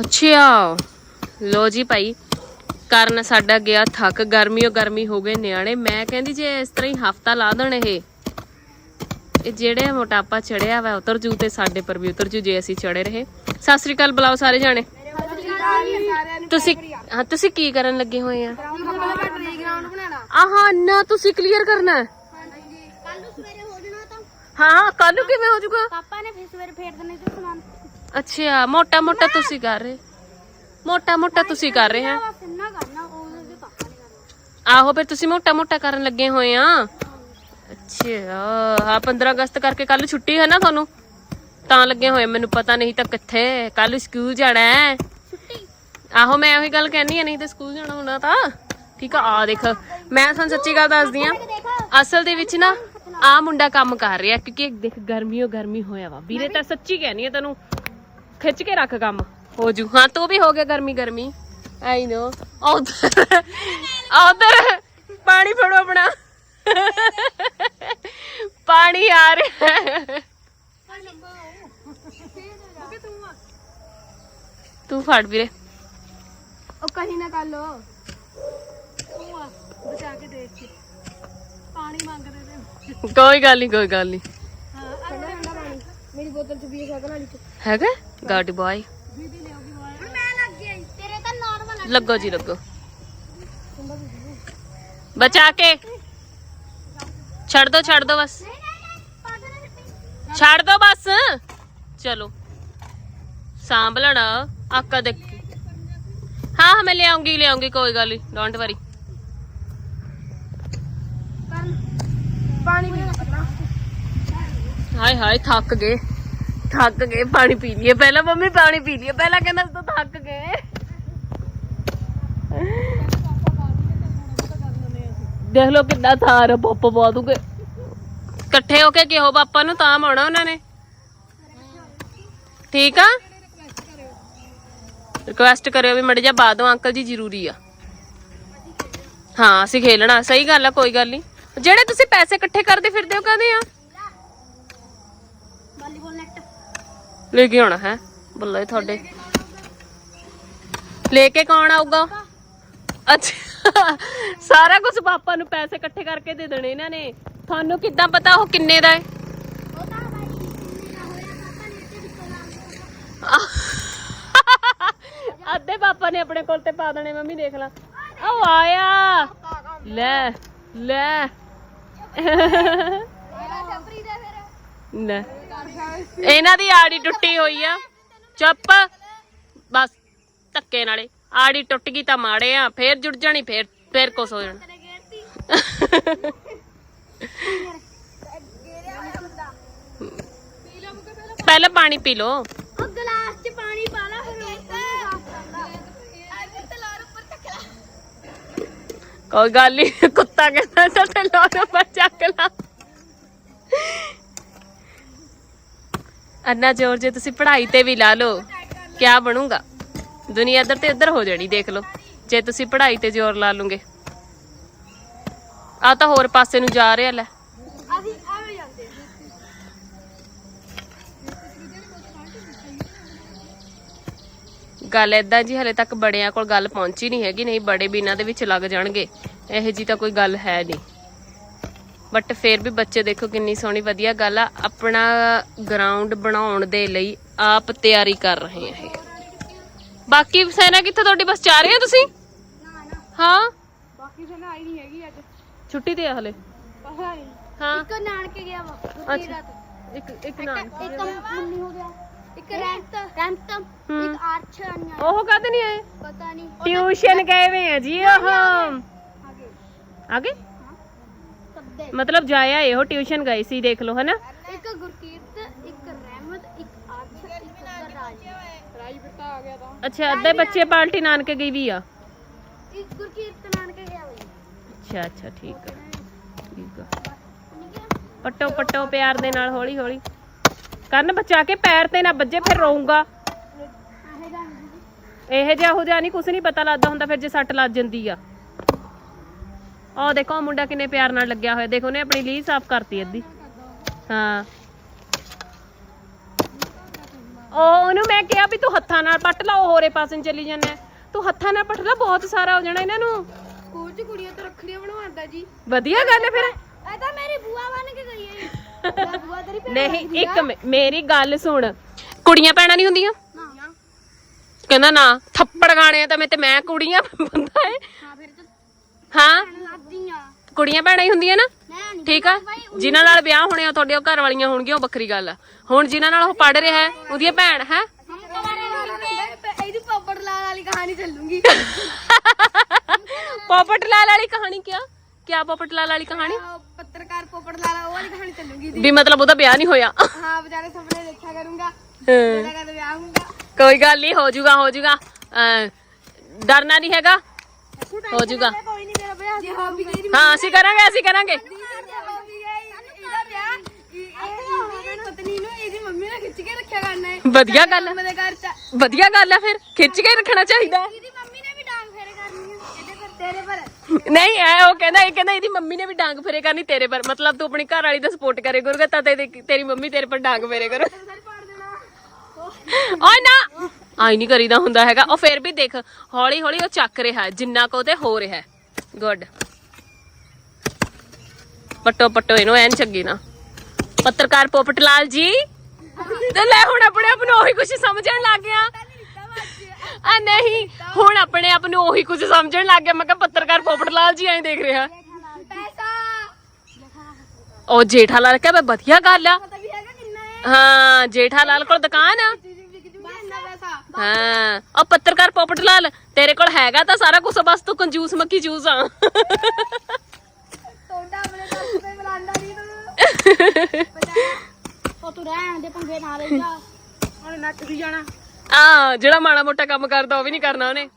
ਅੱਛਾ ਲੋ ਜੀ ਭਾਈ ਕਰਨ ਸਾਡਾ ਗਿਆ ਥੱਕ ਗਰਮੀਓ ਗਰਮੀ ਹੋ ਗਏ ਨਿਆਣੇ। ਮੈਂ ਕਹਿੰਦੀ ਜੇ ਇਸ ਤਰ੍ਹਾਂ ਹੀ ਹਫਤਾ ਲਾ ਦੇਣ ਇਹ ਇਹ ਜਿਹੜੇ ਮੋਟਾਪਾ ਚੜਿਆ ਵਾ ਉਤਰ ਜੂ ਤੇ ਸਾਡੇ ਪਰ ਵੀ ਉਤਰ ਜੂ ਜੇ ਅਸੀਂ ਚੜੇ ਰਹੇ। ਸਤਿ ਸ੍ਰੀ ਅਕਾਲ ਬੁਲਾਓ ਸਾਰੇ ਜਾਣੇ। ਤੁਸੀਂ ਹਾਂ ਤੁਸੀਂ ਕੀ ਕਰਨ ਲੱਗੇ ਹੋਏ ਆ? ਆਹਾਂ ਨਾ ਤੁਸੀਂ ਕਲੀਅਰ ਕਰਨਾ। ਹਾਂ ਕੱਲ ਨੂੰ ਕਿਵੇਂ ਹੋ ਜਾਊਗਾ? ਪਾਪਾ ਨੇ ਫਿਰ ਸਵੇਰੇ ਫੇਰ ਦੇਣੇ ਤੇ ਸਮਾਨ। ਅੱਛਾ ਮੋਟਾ ਮੋਟਾ ਤੁਸੀਂ ਕਰ ਰਹੇ। ਮੋਟਾ ਮੋਟਾ ਤੁਸੀਂ ਕਰ ਰਹੇ ਆ ਬਸ ਇੰਨਾ ਕਰਨਾ ਉਹਦੇ ਦੇ ਪਾਪਾ ਨੇ ਕਰਨਾ। ਆਹੋ ਫਿਰ ਤੁਸੀਂ ਮੋਟਾ ਮੋਟਾ ਕਰਨ ਲੱਗੇ ਹੋਏ ਆ। ਅੱਛਾ ਹਾਂ 15 ਅਗਸਤ ਕਰਕੇ ਕੱਲ ਛੁੱਟੀ ਹੈ ਨਾ ਤੁਹਾਨੂੰ? ਤਾਂ ਲੱਗੇ ਹੋਏ ਮੈਨੂੰ ਪਤਾ ਨਹੀਂ ਤਾਂ ਕਿੱਥੇ। ਕੱਲ ਸਕੂਲ ਜਾਣਾ ਹੈ। ਛੁੱਟੀ। ਆਹੋ ਮੈਂ ਉਹੀ ਗੱਲ ਕਹਿਣੀ ਆ ਨਹੀਂ ਤੇ ਸਕੂਲ ਜਾਣਾ ਹੁੰਦਾ ਤਾਂ। ਠੀਕ ਆ ਆ ਦੇਖ ਮੈਂ ਤੁਹਾਨੂੰ ਸੱਚੀ ਗੱਲ ਦੱਸਦੀ ਆ ਅਸਲ ਦੇ ਵਿੱਚ ਨਾ ਆ ਮੁੰਡਾ ਕੰਮ ਕਰ ਰਿਹਾ ਕਿਉਂਕਿ ਦੇਖ ਗਰਮੀਓ ਗਰਮੀ ਹੋਇਆ ਵਾ। ਵੀਰੇ ਤਾਂ ਸੱਚੀ ਕਹਿਣੀ ਆ ਤੈਨੂੰ ਖਿੱਚ ਕੇ ਰੱਖ ਕੰਮ ਹੋ ਜੂ ਹਾਂ ਤੂੰ ਵੀ ਹੋ ਗਿਆ ਗਰਮੀ ਗਰਮੀ ਆਈ ਨੋ ਉਧਰ ਉਧਰ ਪਾਣੀ ਫੜੋ ਆਪਣਾ ਪਾਣੀ ਆ ਰਿਹਾ ਹੈ। ਤੂੰ ਫੜ ਵੀਰੇ ਉਹ ਕਹੀਂ ਨਾ ਕਰ ਲੋ ਤੂੰ ਆ ਬਚਾ ਕੇ ਦੇਖ ਕੇ ਪਾਣੀ ਮੰਗਦੇ ਤੇ ਕੋਈ ਗੱਲ ਨਹੀਂ ਕੋਈ ਗੱਲ ਨਹੀਂ ਹਾਂ ਠੰਡਾ ਠੰਡਾ ਪਾਣੀ ਮੇਰੀ ਬੋਤਲ ਚ ਵੀ ਸ਼ਕਲ ਵਾਲੀ ਚ ਹੈਗਾ ਗਾਡੀ ਮੈਂ ਲੱਗ ਗਿਆ ਤੇਰੇ ਤਾਂ ਨਾਰਮਲ ਲੱਗੋ ਜੀ ਲੱਗੋ। ਬਚਾ ਕੇ। ਛੱਡ ਦੋ ਛੱਡ ਦੋ ਬਸ। ਛੱਡ ਦੋ ਬਸ। ਚਲੋ। ਸਾਂਭ ਲੈਣਾ ਆਕਾ ਦੇਖ। ਹਾਂ ਹਾਂ ਮੈਂ ਲਿਆਉਂਗੀ ਲਿਆਉਂਗੀ ਕੋਈ ਗੱਲ ਨਹੀਂ ਡੋਂਟ ਵਰੀ ਪਾਣੀ ਵੀ ਪਤਾ ਹਾਏ ਹਾਏ ਥੱਕ ਗਏ। ਥੱਕ ਗਏ, ਪਾਣੀ ਪੀ ਲਈਏ। ਪਹਿਲਾਂ ਮੰਮੀ ਪਾਣੀ ਪੀ ਲਈਏ, ਪਹਿਲਾਂ ਕਹਿੰਦਾ ਤੂੰ ਥੱਕ ਗਏ। ਦੇਖ ਲਓ ਕਿੰਨਾ ਥਾਰ ਪੱਪ ਪਾ ਦੂਗੇ। ਇਕੱਠੇ ਹੋ ਕੇ ਕਿਹੋ ਪਾਪਾ ਨੂੰ, ਤਾਂ ਮਾਉਣਾ ਉਹਨਾਂ ਨੇ। ਠੀਕ ਆ? ਰਿਕੁਐਸਟ ਕਰਿਓ ਵੀ ਮੜ ਜਾ ਬਾਦੋਂ ਅੰਕਲ ਜੀ ਜ਼ਰੂਰੀ ਆ। ਹਾਂ, ਅਸੀਂ ਖੇਲਣਾ, ਸਹੀ ਗੱਲ ਆ, ਕੋਈ ਗੱਲ ਨਹੀਂ। ਜਿਹੜੇ ਤੁਸੀਂ ਪੈਸੇ ਇਕੱਠੇ ਕਰਦੇ ਫਿਰਦੇ ਹੋ, ਕਾਹਦੇ ਆ? ਲੈ ਕੇ ਆਉਣਾ ਹੈ ਬੱਲੇ ਤੁਹਾਡੇ। ਲੈ ਕੇ ਕੌਣ ਆਊਗਾ? ਅੱਛਾ ਸਾਰਾ ਕੁਝ ਪਾਪਾ ਨੂੰ ਪੈਸੇ ਇਕੱਠੇ ਕਰਕੇ ਦੇ ਦੇਣੇ ਇਹਨਾਂ ਨੇ। ਤੁਹਾਨੂੰ ਕਿੱਦਾਂ ਪਤਾ ਉਹ ਕਿੰਨੇ ਦਾ ਹੈ? ਅੱਧੇ ਪਾਪਾ ਨੇ ਆਪਣੇ ਕੋਲ ਤੇ ਪਾ ਦੇਣੇ ਮੰਮੀ ਦੇਖ ਲੈ। ਉਹ ਆਇਆ। ਲੈ ਲੈ। ਲੈ। ਇਹਨਾਂ ਦੀ ਆੜੀ ਟੁੱਟੀ ਹੋਈ ਆ। ਚੁੱਪ। ਬਸ ਧੱਕੇ ਨਾਲੇ। ਆੜੀ ਟੁੱਟ ਗਈ ਤਾਂ ਮਾੜੇ ਆ। ਫੇਰ ਜੁੜ ਜਾਣੀ ਫੇਰ ਫੇਰ ਕੁਛ ਹੋ ਜਾਣਾ। ਪਹਿਲਾਂ ਪਾਣੀ ਪੀ ਲਓ। ਉਹ ਗਲਾਸ 'ਚ ਪਾਣੀ ਪਾ ਲਾ ਫਿਰ ਉੱਪਰ ਕੋਈ ਗੱਲ ਨਹੀਂ ਕੁੱਤਾ ਕਹਿੰਦਾ ਤਾਂ ਲੋਰ ਪਰ ਚੱਕ ਲਾ। ਅੰਨਾ ਜ਼ੋਰ ਜੇ ਤੁਸੀਂ ਪੜ੍ਹਾਈ ਤੇ ਵੀ ਲਾ ਲਓ ਕੀ ਬਣੂਗਾ? ਦੁਨੀਆ ਇੱਧਰ ਤੇ ਇੱਧਰ ਹੋ ਜਾਣੀ ਦੇਖ ਲਓ। ਜੇ ਤੁਸੀਂ ਪੜ੍ਹਾਈ ਤੇ ਜ਼ੋਰ ਲਾ ਲਓਗੇ ਆ ਤਾਂ ਹੋਰ ਪਾਸੇ ਨੂੰ ਜਾ ਰਿਹਾ ਲੈ। ਅਸੀਂ ਐਵੇਂ ਜਾਂਦੇ ਆ ਗੱਲ ਏਦਾਂ ਜੀ ਹਲੇ ਤੱਕ ਬੜਿਆਂ ਕੋਲ ਗੱਲ ਪਹੁੰਚੀ ਨਹੀਂ ਹੈਗੀ ਨਹੀਂ ਬੜੇ ਵੀ ਇਹਨਾਂ ਦੇ ਵਿੱਚ ਲੱਗ ਜਾਣਗੇ। ਇਹੋ ਜੀ ਤਾਂ ਕੋਈ ਗੱਲ ਹੈ ਨਹੀਂ। ਬਟ ਫੇਰ ਵੀ ਬੱਚੇ ਦੇਖੋ ਕਿੰਨੀ ਸੋਹਣੀ ਵਧੀਆ ਗੱਲ ਆ। ਆਪਣਾ ਗਰਾਊਂਡ ਬਣਾਉਣ ਦੇ ਲਈ ਆਪ ਤਿਆਰੀ ਕਰ ਰਹੇ ਆ ਇਹ। ਬਾਕੀ ਸੈਨਾ ਕਿੱਥੇ? ਤੁਹਾਡੀ ਬਸ ਜਾ ਰਹੇ ਆ ਤੁਸੀਂ? ਨਾ ਨਾ ਹਾਂ। ਬਾਕੀ ਸੇ ਨਾ ਆਈ ਨਹੀਂ ਹੈਗੀ ਅੱਜ। ਛੁੱਟੀ ਤੇ ਆ ਹਲੇ। ਪਤਾ ਨਹੀਂ। ਹਾਂ। ਇੱਕ ਨਾਨਕੇ ਗਿਆ ਵਾ ਅੱਛਾ। ਇੱਕ ਇੱਕ ਨਾ ਇੱਕ ਮੁੰਨੀ ਹੋ ਗਿਆ। ਇੱਕ ਰੈਂਟ ਰੈਂਟ। ਇੱਕ ਆਰਚ ਆਈਆਂ। ਉਹ ਕਾਹਦੇ ਨਹੀਂ ਆਏ? ਪਤਾ ਨਹੀਂ। ਟਿਊਸ਼ਨ ਗਏ ਵੇ ਆ ਜੀ ਉਹ? ਆਗੇ ਆਗੇ ਹਾਂ ਸਭ ਮਤਲਬ ਜਾਇਆ ਇਹੋ ਟਿਊਸ਼ਨ ਗਏ ਸੀ ਦੇਖ ਲਓ ਹਨਾ? ਇੱਕ ਗੁਰਕੀਰਤ ਇੱਕ ਰਹਿਮਤ ਇੱਕ ਆਰਚ ਇੱਕ ਰਾਜ। ਰਾਜ ਬਿਰਤਾ ਆ ਗਿਆ ਤਾਂ। ਅੱਛਾ ਅੱਧੇ ਬੱਚੇ ਪਾਰਟੀ ਨਾਨਕੇ ਗਈ ਵੀ ਆ? ਇੱਕ ਗੁਰਕੀਰਤ ਨਾਨਕੇ ਗਿਆ ਬਈ ਅੱਛਾ ਅੱਛਾ ਠੀਕ ਆ। ਠੀਕ ਆ। ਪੱਟੋ ਪੱਟੋ ਪਿਆਰ ਦੇ ਨਾਲ ਹੌਲੀ ਹੌਲੀ। ਕੰਨ ਬਚਾ ਕੇ ਪੈਰ ਤੇ ਨਾ ਵੱਜੇ ਫਿਰ ਰੋਊਗਾ। ਇਹ ਜਿਹਾ ਹੋ ਜਾ ਨਹੀਂ ਕੁਛ ਨਹੀਂ ਪਤਾ ਲੱਗਦਾ ਹੁੰਦਾ ਫਿਰ ਜੇ ਸੱਟ ਲੱਗ ਜਾਂਦੀ ਆ। ਆਹ ਦੇਖੋ ਆਹ ਮੁੰਡਾ ਕਿੰਨੇ ਪਿਆਰ ਨਾਲ ਲੱਗਿਆ ਹੋਇਆ। ਦੇਖੋ ਉਹਨੇ ਆਪਣੀ ਲੀਹ ਸਾਫ਼ ਕਰਤੀ ਅੱਧੀ। ਹਾਂ। ਉਹ ਉਹਨੂੰ ਮੈਂ ਕਿਹਾ ਵੀ ਤੂੰ ਹੱਥਾਂ ਨਾਲ ਪੱਟ ਲਾ ਉਹ ਹੋਰੇ ਪਾਸੇ ਨੂੰ ਚੱਲੀ ਜਾਂਦਾ। ਤੂੰ ਹੱਥਾਂ ਨਾਲ ਪੱਟ ਲਾ ਬਹੁਤ ਸਾਰਾ ਹੋ ਜਾਣਾ ਇਹਨਾਂ ਨੂੰ। ਸਕੂਲ 'ਚ ਕੁੜੀਆਂ ਤੋਂ ਰੱਖੜੀਆਂ ਬਣਵਾਉਂਦਾ ਜੀ। ਵਧੀਆ ਗੱਲ ਹੈ ਫਿਰ। ਇਹ ਤਾਂ ਮੇਰੀ ਬੂਆ ਬਣ ਕੇ ਗਈ ਹੈ ਬੂਆ ਤੇਰੀ ਭੈਣ ਨਹੀਂ ਇੱਕ ਮਿੰ- ਮੇਰੀ ਗੱਲ ਸੁਣ। ਕੁੜੀਆਂ ਪੈਣਾ ਨਹੀਂ ਹੁੰਦੀਆਂ? ਨਾ। ਕਹਿੰਦਾ ਨਾ ਥੱਪੜ ਆ ਤਾਂ ਮੈਂ ਤੇ ਮੈਂ ਕੁੜੀਆਂ ਬੰਦਾ ਹੈ ਹਾਂ ਫਿਰ ਹਾਂ? ਲੱਗਦੀਆਂ ਕੁੜੀਆਂ ਭੈਣਾਂ ਹੀ ਹੁੰਦੀਆਂ ਨਾ? ਮੈਂ ਨਹੀਂ ਠੀਕ ਆ? ਜਿਨ੍ਹਾਂ ਨਾਲ ਵਿਆਹ ਹੋਣੇ ਆ ਤੁਹਾਡੇ ਉਹ ਘਰ ਵਾਲੀਆਂ ਹੋਣਗੀਆਂ ਉਹ ਵੱਖਰੀ ਗੱਲ ਆ। ਹੁਣ ਜਿਨ੍ਹਾਂ ਨਾਲ ਉਹ ਪੜ ਰਿਹਾ ਹੈ ਉਹਦੀਆਂ ਭੈਣ ਹੈ? ਇਹਦੀ ਪਾਪੜ ਲਾਲ ਵਾਲੀ ਕਹਾਣੀ ਚੱਲੂਗੀ। ਪੋਪਟ ਲਾਲ ਵਾਲੀ ਕਹਾਣੀ ਕਿਆ? ਕਿਆ ਪੋਪਟ ਲਾਲ ਵਾਲੀ ਕਹਾਣੀ? ਪੱਤਰਕਾਰ ਪੋਪੜ ਲਾਲ ਉਹ ਵਾਲੀ ਕਹਾਣੀ ਚੱਲੂਗੀ ਵੀ ਮਤਲਬ ਉਹਦਾ ਵਿਆਹ ਨਹੀਂ ਹੋਇਆ। ਹਾਂ ਵਿਚਾਰੇ ਸੁਪਨੇ ਦੇਖਿਆ ਕਰੂੰਗਾ। ਹਾਂ। ਮੇਰਾ ਕਦ ਵਿਆਹ ਹੁੰਦਾ ਕੋਈ ਗੱਲ ਨਹੀਂ ਹੋ ਜਾਊਗਾ ਹੋ ਜਾਊਗਾ ਡਰਨਾ ਨਹੀਂ ਹੈਗਾ। ਹੋ ਜਾਊਗਾ ਜੇ ਹੋ ਅਸੀਂ ਕਰਾਂਗੇ ਅਸੀਂ ਕਰਾਂਗੇ। ਇਹਦਾ ਵਿਆਹ ਇਹਦੀ ਪਤਨੀ ਨੂੰ ਇਹਦੀ ਮੰਮੀ ਨੇ ਖਿੱਚ ਕੇ ਰੱਖਿਆ ਕਰਨਾ ਹੈ। ਵਧੀਆ ਗੱਲ ਹੈ ਮੇਰੇ ਘਰ ਚ। ਵਧੀਆ ਗੱਲ ਹੈ ਫਿਰ ਖਿੱਚ ਕੇ ਰੱਖਣਾ ਚਾਹੀਦਾ। ਹੈ। ਇਹਦੀ ਮੰਮੀ ਨੇ ਵੀ ਡਾਂਗ ਫੇਰੇ ਕਰਨੀ ਹੈ ਇਹਦੇ ਪਰ ਤੇਰੇ ਪਰ। ਨਹੀਂ ਐ ਉਹ ਕਹਿੰਦਾ ਇਹ ਕਹਿੰਦਾ ਇਹਦੀ ਮੰਮੀ ਨੇ ਵੀ ਡਾਂਗ ਫੇਰੇ ਕਰਨੀ ਤੇਰੇ ਪਰ। ਮਤਲਬ ਤੂੰ ਆਪਣੀ ਘਰ ਵਾਲੀ ਦਾ ਸਪੋਰਟ ਕਰੇ ਕਰੂਗਾ ਤਾਂ ਤੇਰੀ ਤੇਰੀ ਮੰਮੀ ਤੇਰੇ ਪਰ ਡਾਂਗ ਫੇਰੇ ਕਰੂ। ਸਰ ਪਾੜ ਦੇਣਾ ਓਏ ਨਾ! ਆਈ ਨਹੀਂ ਕਰੀਦਾ ਹੁੰਦਾ ਹੈਗਾ। ਉਹ ਫਿਰ ਵੀ ਦੇਖ ਹੌਲੀ ਹੌਲੀ ਉਹ ਚੱਕ ਰਿਹਾ ਹੈ, ਜਿੰਨਾ ਕੋ ਤੇ ਹੋ ਰਿਹਾ ਗੁੱਡ ਪੱਟੋ ਪੱਟੋ ਇਹਨੂੰ ਐਨ ਚੱਗੀ ਨਾ। ਪੱਤਰਕਾਰ ਪੋਪਟ ਲਾਲ ਜੀ। ਤੇ ਲੈ ਹੁਣ ਆਪਣੇ ਆਪ ਨੂੰ ਉਹੀ ਕੁਝ ਸਮਝਣ ਲੱਗ ਗਿਆ। ਆ ਨਹੀਂ ਹੁਣ ਆਪਣੇ ਆਪ ਨੂੰ ਉਹੀ ਕੁਝ ਸਮਝਣ ਲੱਗ ਗਿਆ। ਮੈਂ ਕਿਹਾ ਪੱਤਰਕਾਰ ਪੋਪਟ ਲਾਲ ਜੀ ਐਂ ਦੇਖ ਰਿਹਾ। ਪੈਸਾ। ਉਹ ਜੇਠਾ ਲਾਲ ਕਹਿੰਦਾ ਵਧੀਆ ਗੱਲ ਆ। ਹੈ। ਜੇਠਾ ਲਾਲ ਕੋਲ ਦੁਕਾਨ ਆ। ਹਾਂ ਉਹ ਪੱਤਰਕਾਰ ਪੋਪਟ ਲਾਲ। ਤੇਰੇ ਕੋਲ ਹੈਗਾ ਤਾਂ ਸਾਰਾ ਕੁਝ ਬਸ ਤੂੰ ਕੰਜੂਸ ਮੱਕੀ ਜੂਸ ਆ। ਟੋਂਡਾ ਆਪਣੇ ਕੋਲ ਤੇ ਬਲਾਂਦਾ ਨਹੀਂ ਤੂੰ। ਉਹ ਤੂੰ ਰਹਿਣ ਦੇ ਪੰਗੇ ਨਾ ਲੈ ਜਾ ਉਹਨੇ ਨੱਚ ਵੀ ਜਾਣਾ। ਆ ਜਿਹੜਾ ਮਾੜਾ ਮੋਟਾ ਕੰਮ ਕਰਦਾ ਉਹ ਵੀ ਨਹੀਂ ਕਰਨਾ ਉਹਨੇ।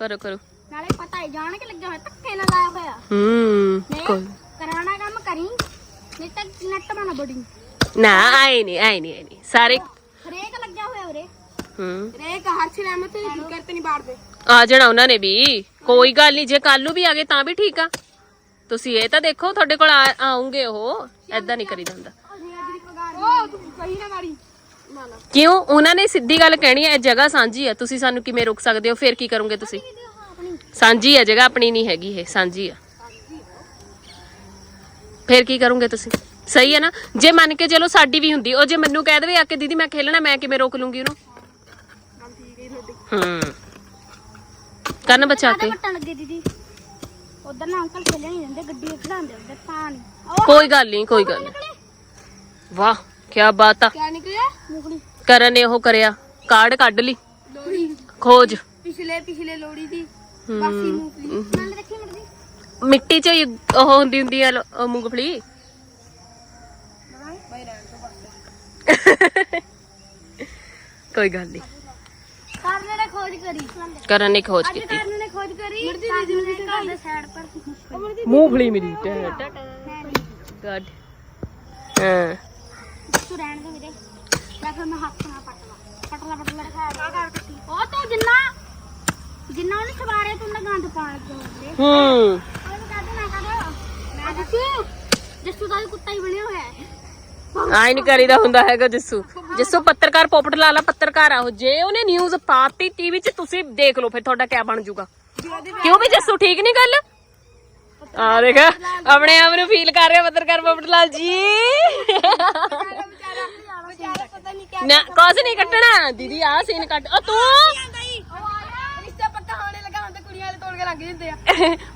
ਕਰੋ ਕਰੋ। ਨਾਲੇ ਪਤਾ ਹੀ ਜਾਣ ਕੇ ਲੱਗਿਆ ਹੋਇਆ ਧੱਕੇ ਨਾਲ ਲਾਇਆ ਹੋਇਆ। ਹੂੰ ਕੋਈ। ਕਰਾਣਾ ਕੰਮ ਕਰੀ ਨਹੀਂ ਤਾਂ ਨੱਟ ਬਣਾ ਬੜੀ। ਨਾ ਆਏ ਨਹੀਂ ਆਏ ਨਹੀਂ ਆਏ ਨਹੀਂ। ਸਾਰੇ ਹਰੇਕ ਲੱਗਿਆ ਹੋਇਆ ਉਰੇ। ਹੂੰ। ਤੇ ਜ਼ਿਕਰ ਤੇ ਨਹੀਂ ਬਾੜਦੇ। ਆ ਜਾਣਾ ਉਹਨਾਂ ਨੇ ਵੀ। ਕੋਈ ਗੱਲ ਨਹੀਂ ਜੇ ਕੱਲ ਨੂੰ ਵੀ ਆ ਗਏ ਤਾਂ ਵੀ ਠੀਕ ਆ। ਤੁਸੀਂ ਇਹ ਤਾਂ ਦੇਖੋ ਤੁਹਾਡੇ ਕੋਲ ਆ- ਆਉਂਗੇ ਉਹ। ਐਦਾਂ ਨਹੀਂ ਉਹ ਤੂੰ ਕਹੀ ਨਾ ਮਾਰੀ ਮਾਲਾ ਕਿਉਂ? ਉਹਨਾਂ ਨੇ ਸਿੱਧੀ ਗੱਲ ਕਹਿਣੀ ਹੈ ਇਹ ਜਗ੍ਹਾ ਸਾਂਝੀ ਹੈ ਤੁਸੀਂ ਸਾਨੂੰ ਕਿਵੇਂ ਰੋਕ ਸਕਦੇ ਹੋ? ਫਿਰ ਕੀ ਕਰੋਗੇ ਤੁਸੀਂ? ਸਾਂਝੀ ਹੈ ਜਗ੍ਹਾ ਆਪਣੀ ਨਹੀਂ ਹੈਗੀ ਇਹ ਸਾਂਝੀ ਆ। ਫਿਰ ਕੀ ਕਰੋਗੇ ਤੁਸੀਂ? ਸਹੀ ਹੈ ਨਾ? ਜੇ ਮੰਨ ਕੇ ਚਲੋ ਸਾਡੀ ਵੀ ਹੁੰਦੀ ਉਹ ਜੇ ਮੈਨੂੰ ਕਹਿ ਦੇਵੇ ਆ ਕੇ ਦੀਦੀ ਮੈਂ ਖੇਲਣਾ ਮੈਂ ਕਿਵੇਂ ਰੋਕ ਲੂੰਗੀ ਉਹਨੂੰ? ਹੈ। ਕੰਨ ਬਚਾ ਕੇ ਪੱਟਣ ਲੱਗੇ ਦੀਦੀ? ਉਧਰ ਨਾ ਅੰਕਲ ਖੇਲਣ ਨਹੀਂ ਦਿੰਦੇ ਗੱਡੀ ਖੜਾਉਂਦੇ ਹੁੰਦੇ ਤਾਂ ਨਹੀਂ ਉਹ ਕੋਈ ਗੱਲ ਨਹੀਂ ਕੋਈ ਗੱਲ ਨਹੀਂ ਵਾਹ ਕੀ ਬਾਤ ਆ। ਕਿਆ ਨਿਕਲਿਆ? ਮੁਗਲੀ ਕਰਨ ਨੇ ਉਹ ਕਰਿਆ ਕਾਰਡ ਕੱਢ ਲਈ। ਲੋੜੀ ਖੋਜ। ਪਿਛਲੇ ਪਿਛਲੇ ਲੋੜੀ ਦੀ। ਹਮ, ਬਾਸੀ ਮੂੰਗਫਲੀ। ਨਾਲ ਰੱਖੀ ਮਰਦੀ ਮਿੱਟੀ 'ਚ ਹੀ ਉਹ ਹੁੰਦੀ ਹੁੰਦੀ ਆ ਲ- ਮੂੰਗਫਲੀ। ਬਾਈ ਰਹਿਣ ਤੋਂ ਬਸ। ਕੋਈ ਗੱਲ ਨਹੀਂ ਖੋਜ ਕਰੀ। ਕਰਨ ਨੇ ਖੋਜ ਅੱਜ ਕੀਤੀ। ਕਰਨ ਨੇ ਖੋਜ ਕਰੀ। ਮਰਦੀ ਦੀਦੀ ਨੂੰ ਦੇ ਘਰ ਦੇ ਸਾਈਡ ਪਰ ਮਰਦੀ ਮੂੰਗਫਲੀ ਮੇਰੀ ਗੁੱਡ ਗੁੱਡ ਹਾਂ। ਤੂੰ ਰਹਿਣ ਦੇ ਵੀਰੇ। ਮੈਂ ਫਿਰ ਮੈਂ ਹੱਥ ਨਾਲ ਪਟਲਾ ਪਟਲਾ ਪਟਲਾ ਕਰ ਕੱਟੀ। ਉਹ ਤੂੰ ਜਿੰਨਾ ਜਿੰਨਾ ਉਹਨੇ ਸਵਾਰੇ ਤੂੰ ਨਾ ਗੰਦ ਪਾਣ ਹੁੰਦੇ ਹੂੰ। ਉਹਨੂੰ ਕਹਦੇ ਨਾ ਕਹਦੇ ਮੈਂ ਜੱਸੂ ਜੱਸੂ ਦਾ ਵੀ ਕੁੱਤਾ ਹੀ ਬਣਿਆ ਹੋਇਆ ਹੈ। ਆਈ ਨਹੀਂ ਕਰੀਦਾ ਹੁੰਦਾ ਹੈਗਾ ਜੱਸੂ। ਜੱਸੂ ਪੱਤਰਕਾਰ ਪੋਪਟ ਲਾਲਾ ਪੱਤਰਕਾਰ ਆ ਉਹ। ਜੇ ਉਹਨੇ ਨਿਊਜ਼ ਪਾਤੀ ਟੀਵੀ 'ਚ ਤੁਸੀਂ ਦੇਖ ਲਓ ਫਿਰ ਤੁਹਾਡਾ ਕੀ ਬਣ ਜਾਊਗਾ। ਕਿਉਂ ਵੀ ਜੱਸੂ ਠੀਕ ਨਹੀਂ ਗੱਲ? ਆ ਦੇਖ ਆਪਣੇ ਆਪ ਨੂੰ ਫੀਲ ਕਰ ਰਿਹਾ ਪੱਤਰਕਾਰ ਪੋਪਟ ਲਾਲ ਜੀ। ਕਿਆ ਨਾ ਕੁਝ ਨਹੀਂ ਕੱਟਣਾ। ਦੀਦੀ ਆ ਸੀਨ ਕੱਟ। ਉਹ ਤੂੰ?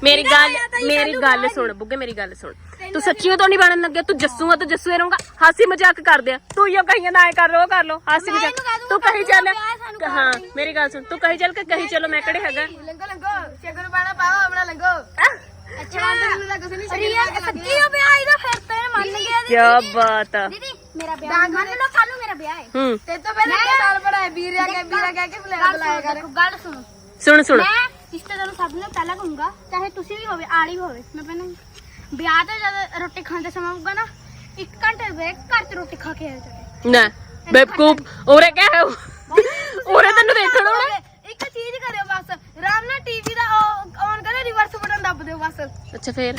ਮੇਰੀ ਗੱਲ ਮੇਰੀ ਗੱਲ ਸੁਣ ਬੁੱਗੇ ਮੇਰੀ ਗੱਲ ਸੁਣ। ਤੂੰ ਸੱਚੀਓ ਤੋਂ ਨਹੀਂ ਬਣਨ ਲੱਗਿਆ ਤੂੰ ਜੱਸੂ ਆ ਤੂੰ ਜੱਸੂ ਹੀ ਰਹੂੰਗਾ ਹਾਸੀ ਮਜ਼ਾਕ ਕਰਦੇ ਆ। ਤੂੰ ਇਹੋ ਕਹੀਆਂ ਨਾ ਐ ਕਰ ਲੋ ਕਰ ਲੋ ਹਾਸੀ ਮਜ਼ਾਕ। ਤੂੰ ਕਹੀ ਚੱਲ। ਹਾਂ ਮੇਰੀ ਗੱਲ ਸੁਣ। ਤੂੰ ਕਹੀ ਚੱਲ ਕਿ ਕਹੀ ਚਲੋ ਮੈਂ ਕਿਹੜੇ ਹੈਗਾ? ਲੰਗੋ ਲੰਗੋ ਸ਼ਗਨ ਪਾਣਾ ਪਾਓ ਆਪਣਾ ਲੰਗੋ ਅੱਛਾ। ਅੰਦਰ ਦਾ ਕੁਛ ਨਹੀਂ ਸ਼ਗਨ ਸੱਚੀ ਹੋ ਵਿਆਹ ਇਹਦਾ ਫਿਰ ਤੇ ਮੰਨ ਗਿਆ ਕੀ ਬਾਤ ਆ। ਦੀਦੀ ਮੇਰਾ ਵਿਆਹ ਮੰਨ ਲਓ ਕੱਲ ਨੂੰ ਮੇਰਾ ਵਿਆਹ ਹੈ। ਹੂੰ। ਤੇ ਤੋਂ ਪਹਿਲਾਂ ਇੱਕ ਸਾਲ ਪੜਾਏ ਵੀਰ ਆ ਕੇ ਵੀਰਾ ਕਹਿ ਕੇ ਬੁਲਾਇਆ ਬੁਲਾਇਆ ਕਰ। ਗੱਲ ਸੁਣੋ। ਸੁਣ ਸੁਣ। ਮੈਂ ਰਿਸ਼ਤੇਦਾਰ ਨੂੰ ਸਭ ਨੂੰ ਪਹਿਲਾਂ ਕਹੂੰਗਾ ਚਾਹੇ ਤੁਸੀਂ ਵੀ ਹੋਵੇ ਆਲੀ ਵੀ ਹੋਵੇ ਮੈਂ ਪਹਿਲਾਂ ਵਿਆਹ ਤੇ ਜਦ ਰੋਟੀ ਖਾਣ ਦਾ ਸਮਾਂ ਹੋਊਗਾ ਨਾ ਇੱਕ ਘੰਟੇ ਵੇਖ ਘਰ ਚ ਰੋਟੀ ਖਾ ਕੇ ਆਇਆ ਜਾਵੇ। ਨਾ ਬੇਵਕੂਫ ਉਰੇ ਕਹਿ ਹੈ ਉਰੇ ਤੈਨੂੰ ਦੇਖਣ ਆਉਣਾ? ਇੱਕ ਚੀਜ਼ ਕਰਿਓ ਬਸ ਆਰਾਮ ਨਾਲ ਟੀਵੀ ਦਾ ਔਨ ਕਰੇ ਰਿਵਰਸ ਬਟਨ ਦੱਬ ਦਿਓ ਬਸ। ਅੱਛਾ ਫੇਰ?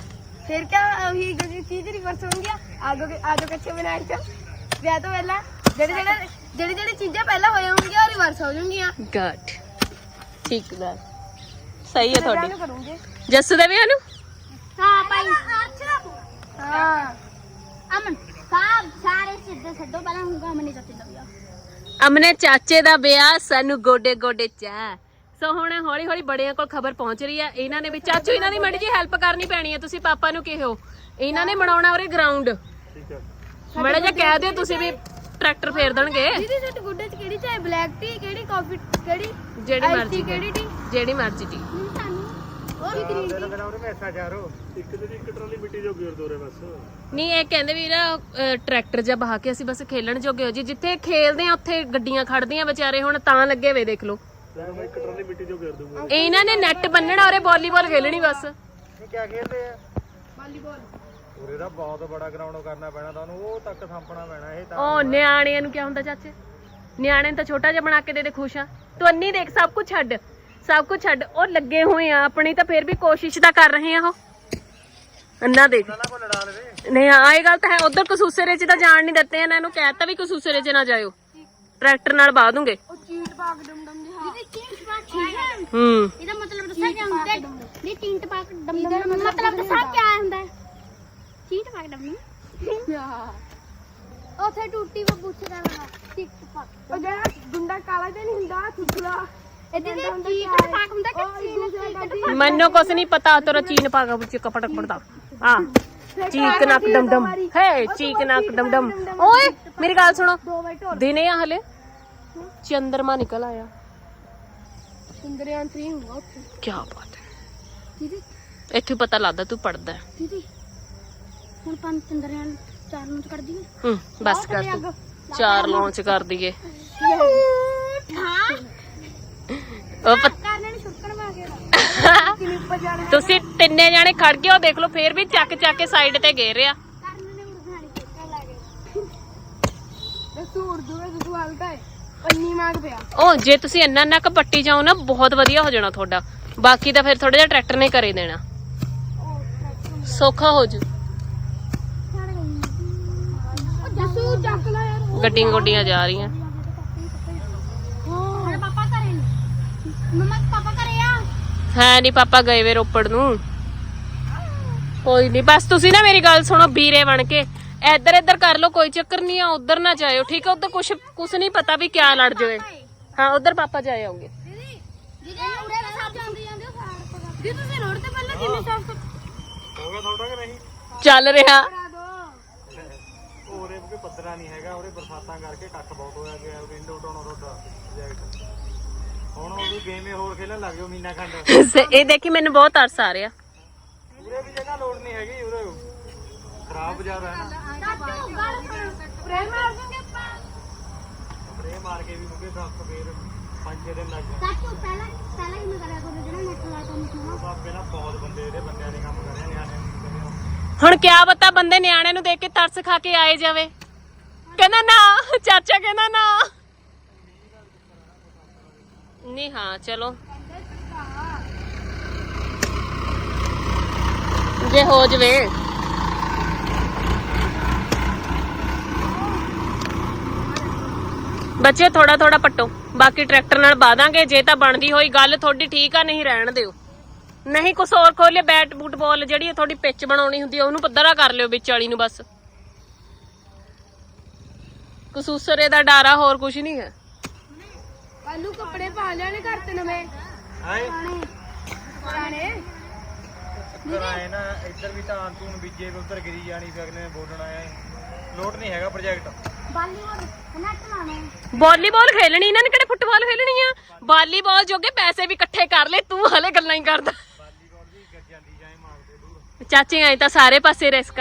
ਫਿਰ ਕਿਆ ਉਹੀ ਗ- ਚੀਜ਼ ਰਿਵਰਸ ਹੋਣਗੀਆਂ ਆਜੋ ਆਜੋ ਕੱਚੇ ਬਣਾਏ ਚ। ਵਿਆਹ ਤੋਂ ਪਹਿਲਾਂ ਜਿਹੜੇ ਜਿਹੜੇ ਜਿਹੜੀ ਜਿਹੜੀ ਚੀਜ਼ਾਂ ਪਹਿਲਾਂ ਹੋਈਆਂ ਹੋਣਗੀਆਂ ਉਹ ਰਿਵਰਸ ਹੋ ਜਾਣਗੀਆਂ। ਗੁੱਡ ਠੀਕ ਗੱਲ। ਸਹੀ ਹੈ ਤੁਹਾਡੀ। ਜੱਸੂ ਦੇ ਵੀ ਨੂੰ ਹਾਂ ਭਾਈ ਅਰਸ਼ ਦਾ ਫੋਨ ਹਾਂ ਅਮਨ ਸਾਬ ਸਾਰੇ ਸਿੱਧੇ ਛੱਡੋ ਪਹਿਲਾਂ ਹੁਗਾ ਅਮਨ ਨੇ ਚਾਚੇ ਦਾ ਵਿਆਹ ਅਮਨੇ ਚਾਚੇ ਦਾ ਵਿਆਹ ਸਾਨੂੰ ਗੋਡੇ ਗੋਡੇ ਚਾ ਸੋ ਹੁਣ ਹੌਲੀ ਹੌਲੀ ਬੜਿਆਂ ਕੋਲ ਖਬਰ ਪਹੁੰਚ ਰਹੀ ਆ ਇਹਨਾਂ ਨੇ ਵੀ ਚਾਚੂ ਇਹਨਾਂ ਦੀ ਮੜੀ ਜੀ ਹੈਲਪ ਕਰਨੀ ਪੈਣੀ ਹੈ। ਤੁਸੀਂ ਪਾਪਾ ਨੂੰ ਕਿਹੋ? ਇਹਨਾਂ ਨੇ ਬਣਾਉਣਾ ਉਰੇ ਗਰਾਊਂਡ ਮੜਾ ਜਿਹਾ ਕਹਿ ਦਿਓ ਤੁਸੀਂ ਵੀ ਟਰੈਕਟਰ ਫੇਰ ਦੇਣਗੇ। ਦੀਦੀ ਸੱਟ ਗੁੱਡੇ ਚ ਕਿਹੜੀ ਚਾਹੇ ਬਲੈਕ ਟੀ ਕਿਹੜੀ ਕਾਫੀ ਕਿਹੜੀ ਜਿਹੜੀ ਮਰਜ਼ੀ ਟੀ ਕਿਹੜੀ ਟੀ ਜਿਹੜੀ ਮਰਜ਼ੀ ਸਾਨੂੰ ਉਹ ਵੀ ਗ੍ਰੀਨ ਟੀ ਨਹੀਂ ਇਹ ਕਹਿੰਦੇ ਵੀ ਨਾ ਅਹ, ਟਰੈਕਟਰ ਜਿਹਾ ਬਹਾ ਕੇ ਅਸੀਂ ਬਸ ਖੇਲਣ ਜੋਗੇ ਹੋ ਜੀ। ਜਿੱਥੇ ਖੇਲਦੇ ਆ ਉੱਥੇ ਗੱਡੀਆਂ ਖੜਦੀਆਂ ਵਿਚਾਰੇ। ਹੁਣ ਤਾਂ ਲੱਗੇ ਵੇ ਦੇਖ ਲਓ। ਇਹਨਾਂ ਨੇ ਨੈਟ ਬੰਨਣਾ ਔਰੇ ਵਾਲੀਬਾਲ ਖੇਲਣੀ ਬਸ। ਕਿਆ ਖੇਡਦੇ ਆ? ਵਾਲੀਬਾਲ। ਉਰੇ ਦਾ ਬਹੁਤ ਬੜਾ ਗਰਾਊਂਡ ਕਰਨਾ ਪੈਣਾ ਤੁਹਾਨੂੰ। ਉਹ ਤੱਕ ਥੰਪਣਾ ਪੈਣਾ ਇਹ ਤਾਂ। ਉਹ ਨਿਆਣਿਆਂ ਨੂੰ ਕੀ ਹੁੰਦਾ ਚਾਚੇ? ਨਿਆਣੇ ਨੂੰ ਤਾਂ ਛੋਟਾ ਜਿਹਾ ਬਣਾ ਕੇ ਦੇ ਦੇ ਖੁਸ਼ ਆ। ਤੂੰ ਅੰਨੀ ਦੇਖ ਸਭ ਕੁਝ ਛੱਡ। ਸਭ ਕੁਝ ਛੱਡ ਉਹ ਲੱਗੇ ਹੋਏ ਆ ਆਪਣੀ ਤਾਂ ਫਿਰ ਵੀ ਕੋਸ਼ਿਸ਼ ਤਾਂ ਕਰ ਰਹੇ ਆ ਉਹ। ਅੰਨਾ ਲਵੇ। ਨਹੀਂ ਹਾਂ ਇਹ ਗੱਲ ਤਾਂ ਹੈ ਉਧਰ ਕਸੂਸਰੇ 'ਚ ਤਾਂ ਜਾਣ ਨਹੀਂ ਦਿੱਤੇ ਇਹਨਾਂ ਨੂੰ ਕਹਿਤਾ ਵੀ ਕਸੂਸਰੇ 'ਚ ਨਾ ਜਾਇਓ। ਟਰੈਕਟਰ ਨਾਲ ਬਾਹ ਦੂੰਗੇ। ਉਹ ਚੀਟ ਪਾਕ ਡਮ ਡਮ ਦੀ ਹਾਂ ਚੀਂਟ ਪਾ ਠੀਕ ਹੈ। ਹੂੰ। ਇਹਦਾ ਮਤਲਬ ਦੱਸਾਂ ਕੀ ਹੁੰਦਾ ਹੈ? ਨਹੀਂ ਚੀਂਟ ਪਾ ਕੇ ਡਮ ਡਮ ਮਤਲਬ ਦੱਸਾਂ ਕੀ ਹੁੰਦਾ ਹੈ? ਚੀਂਟ ਪਾ ਕੇ ਡਮ ਉਥੇ ਟੂਟੀ ਵਾ ਪੁੱਛਦਾ ਵਾ ਟਿਕ ਟਕ ਉਹ ਜਿਹੜਾ ਗੁੰਡਾ ਕਾਲਾ ਤੇ ਨਹੀਂ ਹੁੰਦਾ ਥੁੱਥਲਾ ਇਹਦੇ ਹੁੰਦਾ ਕਿ ਮੈਨੂੰ ਕੁਛ ਨਹੀਂ ਪਤਾ ਤੇਰਾ ਚੀਨ ਪਾਗਾ ਵਿੱਚ ਕਪਟਕ ਪੜਦਾ ਹਾਂ ਚੀਕ ਨੱਕ ਡਮ ਡਮ ਹੈ ਚੀਕ ਨੱਕ ਡਮ ਡਮ ਓਏ ਮੇਰੀ ਗੱਲ ਸੁਣੋ। ਦਿਨੇ ਆ ਹਲੇ? ਚੰਦਰਮਾ ਨਿਕਲ ਆਇਆ। ਸੁੰਦਰਿਆਨ 3 ਹੋਊਗਾ ਉੱਥੇ। ਕੀ ਬਾਤ ਹੈ। ਦੀਦੀ। ਇੱਥੇ ਪਤਾ ਲੱਗਦਾ ਤੂੰ ਪੜਦਾ ਹੈ। ਦੀਦੀ ਹੁਣ ਪੰਜ ਚੰਦਰਿਆਂ ਨੂੰ ਚਾਰ ਨੂੰ ਕਰ ਦਈਏ। ਹੂੰ ਬਸ ਕਰ ਤੂੰ। ਚਾਰ ਲਾਂਚ ਕਰ ਦਈਏ। ਹਾਂ। ਉਹ ਪਤ- ਕਰਨੇ ਨੂੰ ਛੁੱਟਣ ਮਾ ਗਿਆ ਤੁਸੀਂ ਤਿੰਨੇ ਜਾਣੇ ਖੜ ਗਏ ਹੋ ਦੇਖ ਲਓ ਫੇਰ ਵੀ ਚੱਕ ਚੱਕ ਕੇ ਸਾਈਡ ਤੇ ਗਏ ਰਿਆ ਕਰਨੇ ਨੇ ਉੜਾਣੀ ਚੱਕਰ ਲਾ ਗਏ ਤੇ ਸੂਰ ਦੂਏ ਤੂੰ ਹਲਦਾ ਹੈ। ਪੰਨੀ ਮਾਗ ਪਿਆ। ਉਹ ਜੇ ਤੁਸੀਂ ਇੰਨਾ ਇੰਨਾ ਕੁ ਪੱਟੀ ਜਾਓ ਨਾ ਬਹੁਤ ਵਧੀਆ ਹੋ ਜਾਣਾ ਤੁਹਾਡਾ। ਬਾਕੀ ਤਾਂ ਫਿਰ ਥੋੜਾ ਜਿਹਾ ਟਰੈਕਟਰ ਨੇ ਕਰੇ ਦੇਣਾ। ਉਹ ਟਰੈਕਟਰ ਸੌਖਾ ਹੋ ਜੂ। ਛੱਡ ਗਈ। ਉਹ ਜਸੂ ਚੱਕ ਲਾ ਯਾਰ। ਗੱਡੀਆਂ ਗੁੱਡੀਆਂ ਜਾ ਰਹੀਆਂ ਹਾਂ ਪਾਪਾ ਕਰੇ ਮਮਾ ਪਾਪਾ ਕਰੇ ਆ ਹੈ ਨਹੀਂ ਪਾਪਾ ਗਏ ਵੇ ਰੋਪੜ ਨੂੰ। ਕੋਈ ਨਹੀਂ ਬਸ ਤੁਸੀਂ ਨਾ ਮੇਰੀ ਗੱਲ ਸੁਣੋ ਵੀਰੇ ਬਣ ਕੇ। ਇੱਧਰ ਇੱਧਰ ਕਰ ਲਓ ਕੋਈ ਚੱਕਰ ਨਹੀਂ ਆ ਉਧਰ ਨਾ ਜਾਇਓ ਠੀਕ ਹੈ ਉਧਰ ਕੁਛ ਕੁਛ ਨਹੀਂ ਪਤਾ ਵੀ ਕਿਆ ਲੜ ਜਾਵੇ ਹਾਂ ਉਧਰ ਪਾਪਾ ਜਾਏ ਆਉਂਗੇ। ਦੀਦੀ ਦੀਦੀ ਉਰੇ ਦਾ ਸਾਹ ਜਾਂਦੇ ਜਾਂਦੇ ਉਹ ਸਾਰ ਪਗਾ ਦੀਦੀ ਤੁਸੀਂ ਰੋਡ ਤੇ ਪਹਿਲਾਂ ਕਿੰਨੇ ਸਾਫ਼ ਹੋ ਗਿਆ ਤੁਹਾਡਾ ਕਿ ਨਹੀਂ? ਚੱਲ ਰਿਹਾ। ਉਰੇ ਕੋਈ ਪੱਧਰਾ ਨਹੀਂ ਹੈਗਾ ਉਰੇ ਬਰਸਾਤਾਂ ਕਰਕੇ ਕੱਟ ਬਹੁਤ ਹੋਇਆ ਗਿਆ ਵਿੰਡੋ ਉਡਾਉਣਾ ਤੁਹਾਡਾ ਪ੍ਰੋਜੈਕਟ ਹੁਣ ਉਹ ਵੀ ਗੇਮੇ ਹੋਰ ਖੇਲਣ ਲੱਗ ਜਾਓ ਮੀਨਾ ਖੰਡ। ਇਹ ਦੇਖੀ ਮੈਨੂੰ ਬਹੁਤ ਤਰਸ ਆ ਰਿਹਾ। ਉਰੇ ਵੀ ਜਗ੍ਹਾ ਲੋੜ ਨਹੀਂ ਹੈਗੀ ਉਰੇ। ਖਰਾਬ ਜ਼ਿਆਦਾ ਹੈ ਨਾ ਚਾਚੂ ਗੱਲ ਪ੍ਰੇਮ ਮਾਰ ਦੂੰਗੇ ਆਪਾਂ। ਸਪਰੇ ਮਾਰ ਕੇ ਵੀ ਮੁਕੇ ਦਸ ਫੇਰ ਪੰਜ ਛੇ ਦਿਨ ਲੱਗ ਜਾਣ। ਚਾਚੂ ਪਹਿਲਾਂ ਪਹਿਲਾਂ ਕਿਵੇਂ ਕਰਿਆ ਕਰੋ ਜਿਹੜਾ ਨੈਟ ਲਾ ਤਾ ਮਸ਼ੀਨ ਬਾਬੇ ਨਾਲ ਬਹੁਤ ਬੰਦੇ ਇਹਦੇ ਬੰਦਿਆਂ ਨੇ ਕੰਮ ਕਰਿਆ ਨਿਆਣੇ ਨੂੰ ਕਰਿਆ ਹੁਣ ਕਿਆ ਪਤਾ ਬੰਦੇ ਨਿਆਣੇ ਨੂੰ ਦੇਖ ਕੇ ਤਰਸ ਖਾ ਕੇ ਆਏ ਜਾਵੇ। ਕਹਿੰਦਾ ਨਾ ਚਾਚਾ ਕਹਿੰਦਾ ਨਾ। ਨਹੀਂ, ਹਾਂ, ਚਲੋ। ਜੇ ਹੋ ਜਵੇ। ਬੱਚੇ ਥੋੜਾ ਥੋੜਾ ਪੱਟੋ। ਬਾਕੀ ਟਰੈਕਟਰ ਨਾਲ ਬਾਦਾਂਗੇ। ਜੇ ਤਾਂ ਬਣਦੀ ਹੋਈ ਗੱਲ, ਤੁਹਾਡੀ ਠੀਕ ਆ, ਨਹੀਂ ਰਹਿਣ ਦਿਓ। ਨਹੀਂ, ਕੁਛ ਹੋਰ ਖੋਲੇ ਬੈਟ ਬੂਟ ਬਾਲ ਜਿਹੜੀ ਤੁਹਾਡੀ ਪਿੱਚ ਬਣਾਉਣੀ ਹੁੰਦੀ ਆ, ਉਹਨੂੰ ਪੱਧਰਾ ਕਰ ਲਿਓ ਵਿੱਚ ਵਾਲੀ ਨੂੰ ਬਸ। ਕਸੂਸਰੇ ਦਾ ਡਾਰਾ ਹੋਰ ਕੁਝ ਨਹੀਂ ਹੈ। ਕੱਲੂ ਕੱਪੜੇ ਪਾ ਲੈਣੇ ਘਰ ਤੇ ਨਵੇਂ। ਹਾਏ ਪੁਰਾਣੇ ਆਏ ਨਾ ਇੱਧਰ ਵੀ ਤਾਂ ਤੂੰ ਬੀਜੇ ਵੀ ਉੱਧਰ ਗਿਰੀ ਜਾਣੀ ਫਿਰ ਅਗਲੇ ਨੇ ਬੋਲਣਾ ਆਇਆ ਲੋਟ ਨਹੀਂ ਹੈਗਾ ਪ੍ਰੋਜੈਕਟ ਬਾਲੀਵੁੱਡ ਨੈਟ ਲਾਣਾ ਵਾਲੀਬਾਲ ਖੇਲਣੀ ਇਹਨਾਂ ਨੇ ਕਿਹੜੇ ਫੁੱਟਬਾਲ ਖੇਲਣੀ ਆ? ਵਾਲੀਬਾਲ ਜੋਗੇ ਪੈਸੇ ਵੀ ਇਕੱਠੇ ਕਰ ਲੈ ਤੂੰ ਹਲੇ ਗੱਲਾਂ ਹੀ ਕਰਦਾ। ਵਾਲੀਬਾਲ ਵੀ ਗੱਜ ਜਾਂਦੀ ਜਾਏ ਮਾਰਦੇ ਦੂਰ। ਚਾਚੇ ਆਏ ਤਾਂ ਸਾਰੇ ਪਾਸੇ ਰਿਸਕ।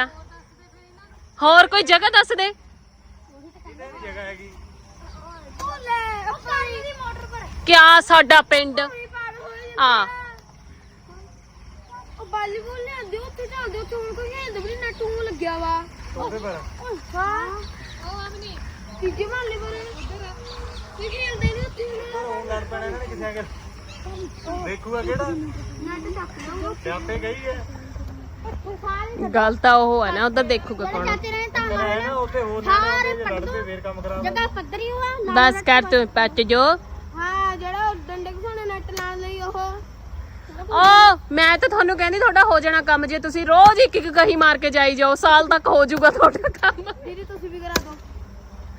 ਹੋਰ ਕੋਈ ਜਗ੍ਹਾ ਦੱਸ ਦੇ ਕਿਤੇ ਵੀ ਜਗ੍ਹਾ ਹੈਗੀ ਉਹ ਲੈ ਉਹ ਪਾਣੀ ਦੀ ਮੋਟਰ ਪਰ ਕਿਆ ਸਾਡਾ ਪਿੰਡ? ਪਾਰ ਹੋਏ ਆ। ਉਹ ਵਾਲੀਬਾਲ ਲਿਆਂਦੇ ਉੱਥੇ ਚੱਲਦੇ ਉੱਥੇ ਹੁਣ ਕੋਈ ਖੇਡਦਾ ਵੀ ਨਾ ਟੂ ਲੱਗਿਆ ਵਾ। ਉਹਦੇ ਪਰ ਹਾਂ ਉਹ ਆਪਣੀ ਤੀਜੇ ਮਹੱਲੇ ਪਰ। ਉਧਰ ਕੋਈ ਖੇਡਦੇ ਨਹੀਂ ਉੱਥੇ ਹੁਣ। ਹੁਣ ਲੜ ਪੈਣਾ ਇਹਨਾਂ ਨੇ ਕਿਸੇ ਅਗਰ ਦੇਖੂਗਾ ਕਿਹੜਾ। ਨੈਟ ਚੱਕ ਲਓ ਸਿਆਪੇ ਗਈ ਹੈ। ਪੱਠੇ ਸਾਰੇ ਗੱਲ ਤਾਂ ਉਹ ਹੈ ਨਾ ਉਧਰ ਦੇਖੂਗਾ ਕੌਣ। ਸਾਰੇ ਪੱਧਰੀ ਹੋਆ ਬਸ ਕਰ ਤੂੰ ਪੱਟ ਜੋ। ਜਿਹੜਾ ਡੰਡੇ ਘਸਾਣੇ ਨੈਟ ਲਾਉਣ ਲਈ ਉਹ। ਓ ਮੈਂ ਤਾਂ ਤੁਹਾਨੂੰ ਕਹਿੰਦੀ ਤੁਹਾਡਾ ਹੋ ਜਾਣਾ ਕੰਮ ਜੇ ਤੁਸੀਂ ਰੋਜ਼ ਇੱਕ ਇੱਕ ਕਹੀ ਮਾਰ ਕੇ ਜਾਈ ਜਾਓ ਸਾਲ ਤੱਕ ਹੋ ਜਾਊਗਾ ਤੁਹਾਡਾ ਕੰਮ। ਦੀਦੀ ਤੁਸੀਂ ਵੀ ਕਰਾ ਦਿਓ।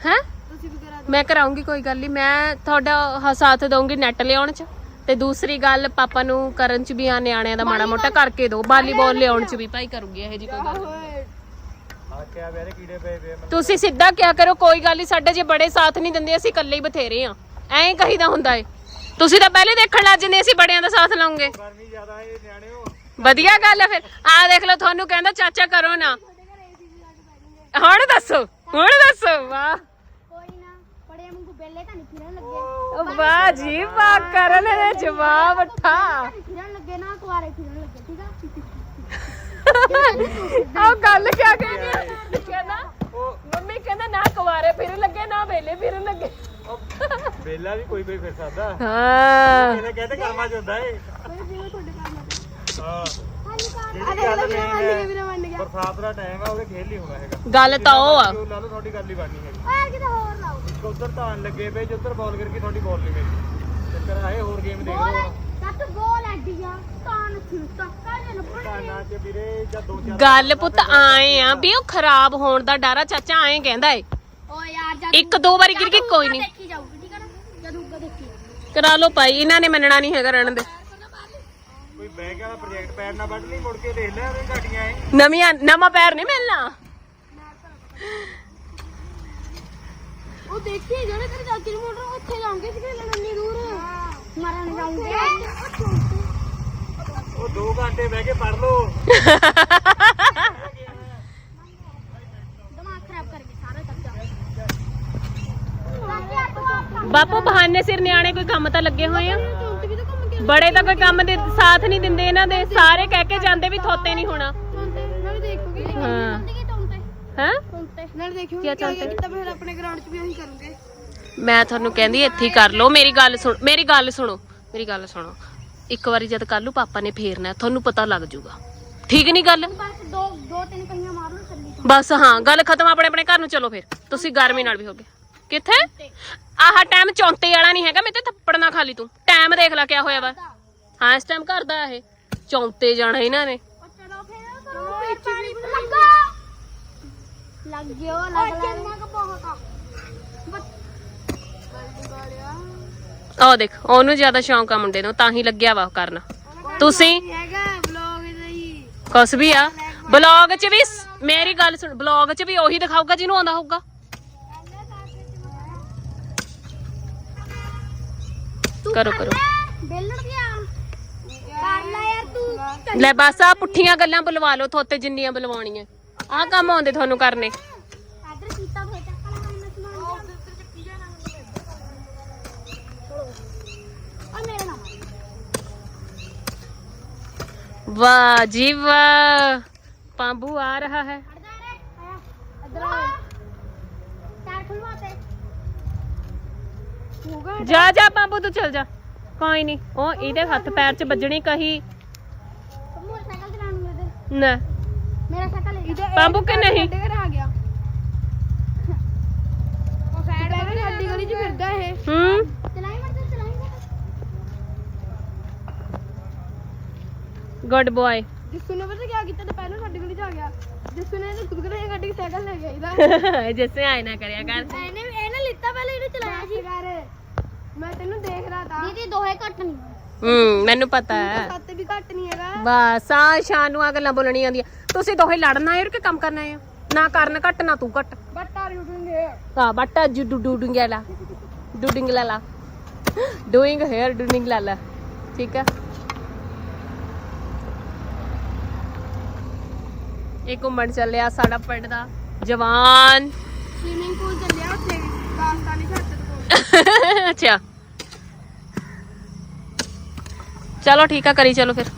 ਹੈ? ਤੁਸੀਂ ਵੀ ਕਰਾ ਮੈਂ ਕਰਾਉਂਗੀ ਕੋਈ ਗੱਲ ਨਹੀਂ ਮੈਂ ਤੁਹਾਡਾ ਹ- ਸਾਥ ਦਊਂਗੀ ਨੈਟ ਲਿਆਉਣ ਚ। ਤੇ ਦੂਸਰੀ ਗੱਲ ਪਾਪਾ ਨੂੰ ਕਰਨ ਚ ਵੀ ਆ ਨਿਆਣਿਆਂ ਦਾ ਮਾੜਾ ਮੋਟਾ ਕਰਕੇ ਦਿਓ ਵਾਲੀਬਾਲ ਲਿਆਉਣ ਚ ਵੀ ਭਾਈ ਕਰੂੰਗੀ ਇਹ ਜੀ ਕੋਈ ਗੱਲ ਨੀ। ਆ ਕਿਆ ਵੇ ਕੀੜੇ ਪਏ ਵੇ ਤੁਸੀਂ ਸਿੱਧਾ ਕਿਆ ਕਰੋ ਕੋਈ ਗੱਲ ਨਹੀਂ ਸਾਡੇ ਜੇ ਬੜੇ ਸਾਥ ਨਹੀਂ ਦਿੰਦੇ ਅਸੀਂ ਇਕੱਲੇ ਹੀ ਬਥੇਰੇ ਆ। ਐਂ ਕਹੀਦਾ ਹੁੰਦਾ ਏ। ਤੁਸੀਂ ਤਾਂ ਪਹਿਲੇ ਦੇਖਣ ਲੱਗ ਜੰਦੇ ਅਸੀਂ ਬੜਿਆਂ ਦਾ ਸਾਥ ਲਾਉਂਗੇ। ਗਰਮੀ ਜ਼ਿਆਦਾ ਇਹ ਨਿਆਣਿਓ ਵਧੀਆ ਗੱਲ ਹੈ ਫਿਰ। ਆ ਦੇਖ ਲਓ, ਤੁਹਾਨੂੰ ਕਹਿੰਦਾ ਚਾਚਾ ਕਰੋ ਨਾ। ਹੁਣ ਦੱਸੋ ਹੁਣ ਦੱਸੋ, ਵਾਹ। ਕੋਈ ਨਾ ਬੜੇ ਵਾਂਗੂ ਬੇਲੇ ਤਾਂ ਨਹੀਂ ਫਿਰਨ ਲੱਗੇ ਵਾਹ ਜੀ, ਵਾਹ ਕਰਨ ਨੇ ਜਵਾਬ ਠਾ ਫਿਰਨ ਲੱਗੇ ਨਾ ਕੁਆਰੇ ਫਿਰਨ ਲੱਗੇ ਠੀਕ ਆ ਉਹ ਗੱਲ ਕਿਆ ਕਹਿੰਦੀ ਆ? ਕਹਿੰਦਾ ਮੰਮੀ ਕਹਿੰਦਾ ਨਾ ਕੁਵਾਰੇ ਫਿਰ ਲੱਗੇ ਨਾ ਵੇਲੇ ਫਿਰ ਲੱਗੇ ਬੇਲਾ ਵੀ ਕੋਈ ਕੋਈ ਫਿਰ ਸਕਦਾ ਹਾਂ। ਇਹਨੇ ਕਹਿੰਦੇ ਕਰਮਾ ਚ ਹੁੰਦਾ ਏ। ਹਾਂ। ਹਾਲੀ ਜਿਹੜੀ ਗੱਲ ਮੇਨ ਵੀਰੇ ਮੰਨ ਹੈ ਬਰਸਾਤ ਦਾ ਟਾਈਮ ਆ ਉਹਦੇ ਖੇਲ ਨਹੀਂ ਹੋਣਾ ਹੈਗਾ। ਗੱਲ ਤਾਂ ਉਹ ਆ। ਜੋ ਲਾ ਲਓ ਤੁਹਾਡੀ ਗੱਲ ਹੀ ਬਣਨੀ ਹੈਗੀ। ਓਏ ਕਿਤੇ ਹੋਰ ਲਾਓ। ਇੱਕ ਉਧਰ ਧਾਨ ਲੱਗੇ ਪਏ ਜਿੱਧਰ ਬਾਲ ਕਰਕੇ ਤੁਹਾਡੀ ਬਾਲ ਨਹੀਂ ਗਈ ਚੱਕਰ ਆਏ ਹੋਰ ਗੇਮ ਦੇਖ ਬੋਲ ਲਓ ਸੱਤ ਬੋਲ ਐਡੀ ਆ ਤਾਂ ਨੱਥੀ ਤੱਕਾ ਜੇ ਲੱਭਣੇ ਧਾਨਾਂ ਚ ਵੀਰੇ ਜਾਂ ਦੋ ਚਾਰ ਗੱਲ ਪੁੱਤ ਆਏ ਆ ਵੀ ਉਹ ਖਰਾਬ ਹੋਣ ਦਾ ਡਰ ਆ ਚਾਚਾ ਐਂ ਕਹਿੰਦਾ ਏ। ਓ ਯਾਰ ਜਦ ਇੱਕ ਦੋ ਵਾਰੀ ਗਿਰ ਗਈ ਕੋਈ ਨਹੀਂ ਦੇਖੀ ਜਾਊਗੀ ਠੀਕ ਆ ਨਾ ਜਦੋਂ ਉੱਗਾ ਦੇਖੀ ਜਾਊਗੀ। ਕਰਾ ਲਓ ਭਾਈ ਇਹਨਾਂ ਨੇ ਮੰਨਣਾ ਨਹੀਂ ਹੈਗਾ ਰਹਿਣ ਦੇ। ਕੋਈ ਬੈਗ ਵਾਲਾ ਪ੍ਰੋਜੈਕਟ ਪੈਰ ਨਾ ਵੱਢ ਲਈ ਮੁੜ ਕੇ ਦੇਖ ਲੈ ਉਹਦੇ ਘਟੀਆਂ ਏ ਨਵੀਆਂ ਨਵਾਂ ਪੈਰ ਨਹੀਂ ਮਿਲਣਾ। ਉਹ ਦੇਖੀ ਜਿਹੜੇ ਤੇਰੇ ਚਾਚੀ ਨੂੰ ਮੋਟਰ ਉੱਥੇ ਜਾਉਂਗੇ ਸੀ ਖੇਲਣ ਇੰਨੀ ਦੂਰ। ਮਰਨ ਜਾਊਂਗੇ ਉਹ 2 ਘੰਟੇ ਬਹਿ ਕੇ ਪੜ ਲਓ। ਦਿਮਾਗ ਖਰਾਬ ਕਰ ਗਈ ਸਾਰਾ ਬਾਪੂ ਬਹਾਨੇ ਸਿਰ ਨਿਆਣੇ ਕੋਈ ਕੰਮ ਤਾਂ ਲੱਗੇ ਹੋਏ ਆ? ਬੜੇ ਤਾਂ ਕੋਈ ਕੰਮ ਦੇ ਸਾਥ ਨਹੀਂ ਦਿੰਦੇ ਇਹਨਾਂ ਦੇ। ਸਾਰੇ ਕਹਿ ਕੇ ਜਾਂਦੇ ਵੀ ਥੋਤੇ ਨਹੀਂ ਹੋਣਾ। ਨਾਲੇ ਦੇਖੋਗੇ। ਹਾਂ। ਕਿ ਟੌਂਤੇ ਹੈ? ਟੌਂਤੇ ਨਾਲੇ ਦੇਖੋਗੇ ਕਿਆ ਕਿਆ ਚਾਹੁੰਦੇ? ਕੀਤਾ ਫਿਰ ਆਪਣੇ ਗਰਾਊਂਡ 'ਚ ਵੀ ਉਹੀ ਕਰੂੰਗੇ। ਮੈਂ ਤੁਹਾਨੂੰ ਕਹਿੰਦੀ ਇੱਥੇ ਹੀ ਕਰ ਲਓ। ਮੇਰੀ ਗੱਲ ਸੁਣ ਮੇਰੀ ਗੱਲ ਸੁਣੋ। ਮੇਰੀ ਗੱਲ ਸੁਣੋ। ਇੱਕ ਵਾਰੀ ਜਦ ਕੱਲੂ ਪਾਪਾ ਨੇ ਫੇਰਨਾ ਤੁਹਾਨੂੰ ਪਤਾ ਲੱਗ ਜਾਊਗਾ। ਠੀਕ ਨਹੀਂ ਗੱਲ? ਬਸ ਦੋ ਦੋ ਤਿੰਨ ਪਹੀਆਂ ਮਾਰ ਲਓ ਚੱਲੀ ਜਾਓ। ਬਸ ਹਾਂ ਗੱਲ ਖਤਮ। ਆਪਣੇ ਆਪਣੇ ਘਰ ਨੂੰ ਚਲੋ ਫਿਰ। ਤੁਸੀਂ ਗਰਮੀ ਨਾਲ ਵੀ ਹੋਗੇ ਕਿੱਥੇ? ਆਹ ਟਾਈਮ ਚੌਂਤੇ ਵਾਲਾ ਨਹੀਂ ਹੈਗਾ, ਮੈਂ ਤੇ ਥੱਪੜ ਨਾ ਖਾ ਤੂੰ। ਟਾਈਮ ਦੇਖ ਲੈ ਕਿਆ ਹੋਇਆ ਵਾ। ਹਾਂ, ਇਸ ਟਾਈਮ ਘਰ ਦਾ ਇਹ। ਚੌਂਤੇ ਜਾਣਾ ਇਹਨਾਂ ਨੇ। ਉਹ ਚਲੋ ਫੇਰ ਕਰੋ ਪਾਣੀ ਲੱਗਾ ਲੱਗ ਗਿਓ ਲੱਗ ਲੱਗ ਕਿੰਨਾ ਕੁ ਬਹੁਤ ਆ ਆਹ ਦੇਖ, ਉਹਨੂੰ ਜ਼ਿਆਦਾ ਸ਼ੌਂਕ ਆ ਮੁੰਡੇ ਨੂੰ, ਤਾਂ ਹੀ ਲੱਗਿਆ ਵਾ ਉਹ ਕਰਨ। ਤੁਸੀਂ? ਹੈਗਾ ਵਲੌਗ ਨਹੀਂ ਕੁਛ ਵੀ ਆ। ਬਲੌਗ 'ਚ ਵੀ ਮੇਰੀ ਗੱਲ ਸੁਣ ਬਲੌਗ 'ਚ ਵੀ ਉਹੀ ਦਿਖਾਊਗਾ ਜਿਹਨੂੰ ਆਉਂਦਾ ਹੋਊਗਾ। ਕਰੋ ਕਰੋ ਬੇਲਣ ਗਿਆ। ਕਰ ਲੈ ਯਾਰ ਤੂੰ ਲੈ ਬਸ ਆ ਪੁੱਠੀਆਂ ਗੱਲਾਂ ਬੁਲਵਾ ਲਓ ਥੋਤੇ ਜਿੰਨੀਆਂ ਬੁਲਵਾਉਣੀਆਂ। ਆਹ ਕੰਮ ਆਉਂਦੇ ਤੁਹਾਨੂੰ ਕਰਨੇ। ਇਧਰ ਕੀਤਾ ਹੋਇਆ ਚੱਕ ਲੈ ਮੈਂ ਸਮਾਨ ਆ ਮੇਰੇ ਨਾਲ ਵਾਹ ਜੀ ਵਾਹ। ਪਾਂਬੂ ਆ ਰਹਾ ਹੈ ਹਟ ਜਾ ਰੇ ਆਇਆ ਇਧਰ ਆ ਚਾਰ ਖੁਲਵਾ ਤੇ ਹੋਗਾ ਜਾ ਜਾ ਪਾਂਬੂ ਤੂੰ ਚਲ ਜਾ। ਕੋਈ ਨਹੀਂ ਉਹ ਇਹਦੇ ਹੱਥ ਪੈਰ 'ਚ ਵੱਜਣੀ ਕਹੀ। ਮੋਟਰਸਾਈਕਲ ਚਲਾਉਣ ਨੂੰ ਇਹਦੇ। ਨਾ। ਮੇਰਾ ਸਾਈਕਲ ਲੈ ਜਾ। ਪਾਂਬੂ ਕਿ ਨਹੀਂ? ਘਰ ਆ ਗਿਆ। ਉਹ ਸਾਈਡ ਤੇ ਸਾਡੀ ਗਲੀ 'ਚ ਫਿਰਦਾ ਇਹ। ਹੂੰ? ਚਲਾਈ ਮਰ ਚਲਾਈ ਗੁੱਡ ਬॉय ਜਿਸੂ ਨੇ ਪਤਾ ਕੀ ਕੀਤਾ? ਤੇ ਪਹਿਲਾਂ ਸਾਡੀ ਗਲੀ 'ਚ ਆ ਗਿਆ। ਜਿਸੂ ਨੇ ਇਹਨੂੰ ਕੁਦਕਰੇ ਗੱਡੀ ਕੇ ਸਾਈਕਲ ਲੈ ਗਿਆ ਇਹਦਾ ਜਿਸੇ ਆਏ ਨਾ ਕਰਿਆ ਕਰ। ਇਹਨੇ ਇਹਨੇ ਮੈਂ ਤੈਨੂੰ ਦੇਖ ਰਹਾ ਤਾਂ। ਦੀਦੀ ਦੋਹੇ ਘੱਟ ਨਹੀਂ। ਹੂੰ ਮੈਨੂੰ ਪਤਾ ਹੈ। ਸੱਤ ਵੀ ਘੱਟ ਨਹੀਂ ਹੈਗਾ। ਬਸ ਆ ਸ਼ਾਨ ਨੂੰ ਆ ਗੱਲਾਂ ਬੋਲਣੀਆਂ ਆਉਂਦੀਆਂ ਤੁਸੀਂ ਦੋਹੇ ਲੜਨਾ ਹੈ ਕਿ ਕੰਮ ਕਰਨਾ ਹੈ? ਨਾ ਕਰਨ ਘੱਟ ਨਾ ਤੂੰ ਘੱਟ। But are you doing here ਹਾਂ ਬਟ ਜੂ ਡੂ ਡੂਡਿੰਗ ਲਾ। ਡੂਡਿੰਗ ਲਾ ਲਾ। ਡੂਇੰਗ ਹੇਅਰ ਡੂਡਿੰਗ ਲਾ ਲਾ। ਠੀਕ ਹੈ ਇਹ ਘੁੰਮਣ ਚੱਲਿਆ ਸਾਡਾ ਪਿੰਡ ਦਾ ਜਵਾਨ। ਸਵਿਮਿੰਗ ਪੂਲ ਚੱਲਿਆ ਉੱਥੇ ਅੱਛਾ। ਚਲੋ ਠੀਕ ਆ ਕਰੀ ਚਲੋ ਫਿਰ।